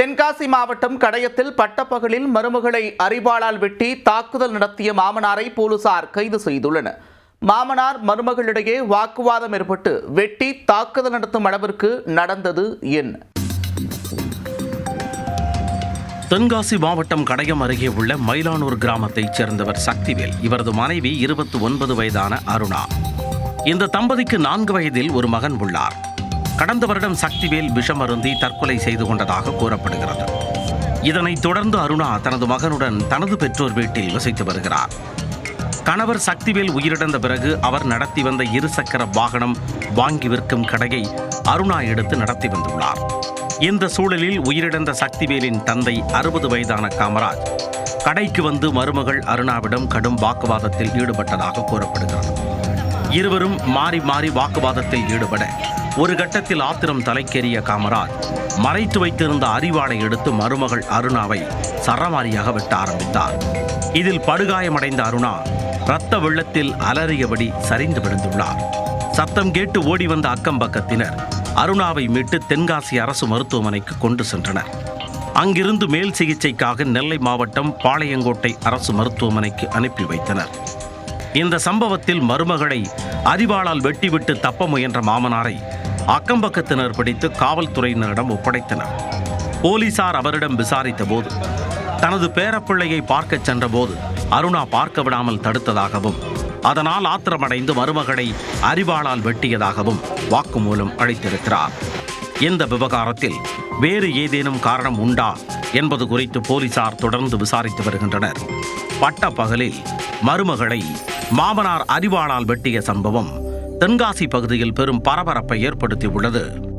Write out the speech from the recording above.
தென்காசி மாவட்டம் கடையத்தில் பட்டப்பகலில் மருமகளை அறிவாளால் வெட்டி தாக்குதல் நடத்திய மாமனாரை போலீசார் கைது செய்துள்ளனர். மாமனார் மருமகளிடையே வாக்குவாதம் ஏற்பட்டு வெட்டி தாக்குதல் நடத்தும் அளவிற்கு நடந்தது என்ன? தென்காசி மாவட்டம் கடையம் அருகே உள்ள மயிலானூர் கிராமத்தைச் சேர்ந்தவர் சக்திவேல் இவரது மனைவி இருபத்தி ஒன்பது வயதான அருணா. இந்த தம்பதிக்கு நான்கு வயதில் ஒரு மகன் உள்ளார். கடந்த வருடம் சக்திவேல் விஷம் அருந்தி தற்கொலை செய்து கொண்டதாக கூறப்படுகிறது. இதனைத் தொடர்ந்து அருணா தனது மகனுடன் தனது பெற்றோர் வீட்டில் வசித்து வருகிறார். கணவர் சக்திவேல் உயிரிழந்த பிறகு அவர் நடத்தி வந்த இருசக்கர வாகனம் வாங்கி விற்கும் கடையை அருணா எடுத்து நடத்தி வந்துள்ளார். இந்த சூழலில் உயிரிழந்த சக்திவேலின் தந்தை அறுபது வயதான காமராஜ் கடைக்கு வந்து மருமகள் அருணாவிடம் கடும் வாக்குவாதத்தில் ஈடுபட்டதாக கூறப்படுகிறது. இருவரும் மாறி மாறி வாக்குவாதத்தில் ஈடுபட ஒரு கட்டத்தில் ஆத்திரம் தலைக்கேறிய காமராஜ் மறைத்து வைத்திருந்த அறிவாளை எடுத்து மருமகள் அருணாவை சரமாரியாக வெட்ட ஆரம்பித்தார். இதில் படுகாயமடைந்த அருணா இரத்த வெள்ளத்தில் அலறியபடி சரிந்து விழுந்துள்ளார். சத்தம் கேட்டு ஓடி வந்த அக்கம் பக்கத்தினர் அருணாவை மீட்டு தென்காசி அரசு மருத்துவமனைக்கு கொண்டு சென்றனர். அங்கிருந்து மேல் சிகிச்சைக்காக நெல்லை மாவட்டம் பாளையங்கோட்டை அரசு மருத்துவமனைக்கு அனுப்பி வைத்தனர். இந்த சம்பவத்தில் மருமகளை அரிவாளால் வெட்டிவிட்டு தப்ப முயன்ற மாமனாரை அக்கம்பக்கத்தினர் பிடித்து காவல்துறையினரிடம் ஒப்படைத்தனர். போலீசார் அவரிடம் விசாரித்த போது தனது பேரப்பிள்ளையை பார்க்கச் சென்றபோது அருணா பார்க்க விடாமல் தடுத்ததாகவும் அதனால் ஆத்திரமடைந்து மருமகளை அறிவாளால் வெட்டியதாகவும் வாக்குமூலம் அளித்திருக்கிறார். இந்த விவகாரத்தில் வேறு ஏதேனும் காரணம் உண்டா என்பது குறித்து போலீசார் தொடர்ந்து விசாரித்து வருகின்றனர். பட்ட பகலில் மருமகளை மாமனார் அறிவாளால் வெட்டிய சம்பவம் தென்காசி பகுதியில் பெரும் பரபரப்பை ஏற்படுத்தியுள்ளது.